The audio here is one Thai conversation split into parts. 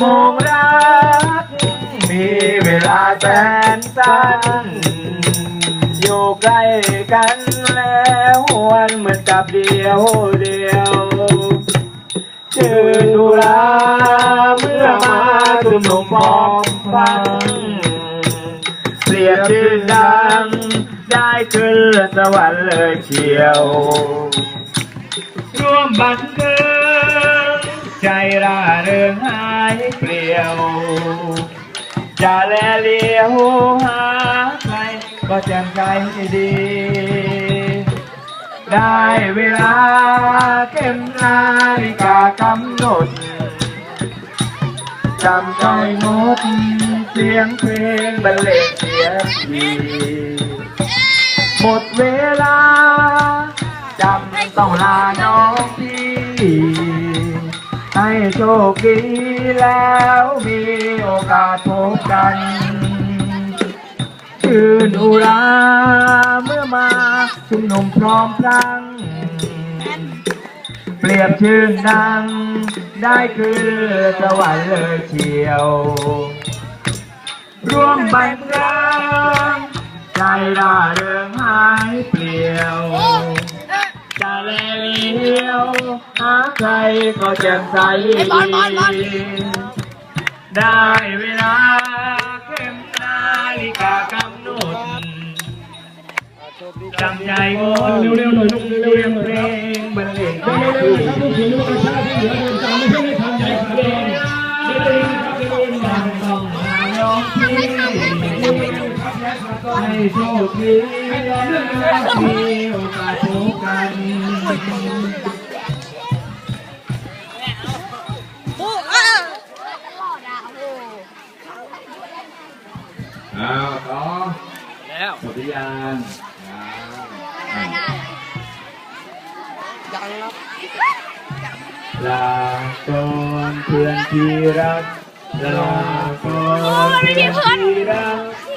มงรัก มีเวลาแสนสั้น อยู่ใกล้กันแล้ววันเหมือนกับเดียวเดียวชื่อดุราเมื่อมาชุมนุมพร้อมฟังเปรียบชื่นดัง ได้ขึ้นสวรรค์เลยเชียว ร่วมบันเทิง ใจร่าเริงหายเปลี่ยว จะแลเลียวหาใครก็แจ่มใจดี ได้เวลาเข็มนาฬิกากำหนดจำใจงดเสียงเพลงบรรเลงเสียทีหมดเวลาจำต้องลาน้องพี่ โชคดีแล้วมีโอกาสพบกันชื่นอุราเมื่อมาชุมนุมพร้อมพลัง เปรียบชื่นดัง ได้คือสวรรค์เลยเชียว ร่วมบันเทิงใจร่าเริงหายเปลี่ยว เลี้ยวหาใครก็แจ่มใสดีได้เวลาเข้มนาฬิกากำหนดจำใจงดเร็วๆหน่อยลูกเร็วๆเพลงบรรเลงเร็วๆครับลูกศิษย์ลูกกระชากที่เหลือเดินตามไม่ใช่ ให้โชคดีมีโอกาสพบกันอ้าวต่อแล้วหมดหรือยังอ่าลาก่อนเพื่อนที่รักลาก่อนเพื่อนที่รัก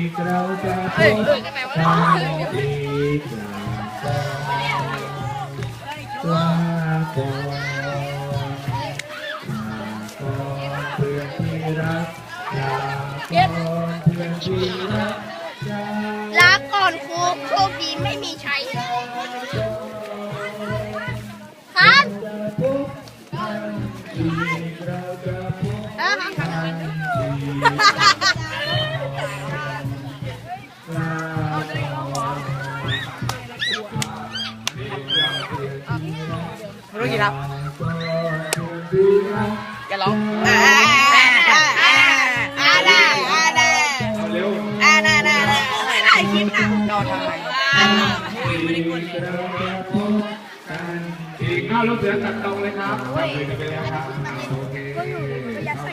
อีกคราวก่อนครับ รักลาก่อนเพื่อนที่รักลาลาก่อนครูโชคดีไม่มีชัยครับอีกเราจะพบกันอีกลาก่อนไม่รู้กี่รับก่อนเพื่อนที่รักแกร้อง อีกข้าลูกเสือตัดตรงเลยครับตัดเลยกันไปแล้วครับโอเคเข้า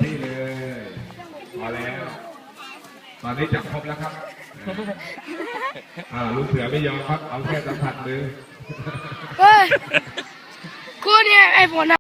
ที่เลยพอแล้วตอนนี้จับครบแล้วครับอ่าลูกเสือไม่ยอมครับ เอาแค่สัมผัสมือ เฮ้ยคุณเนี่ยไอโฟน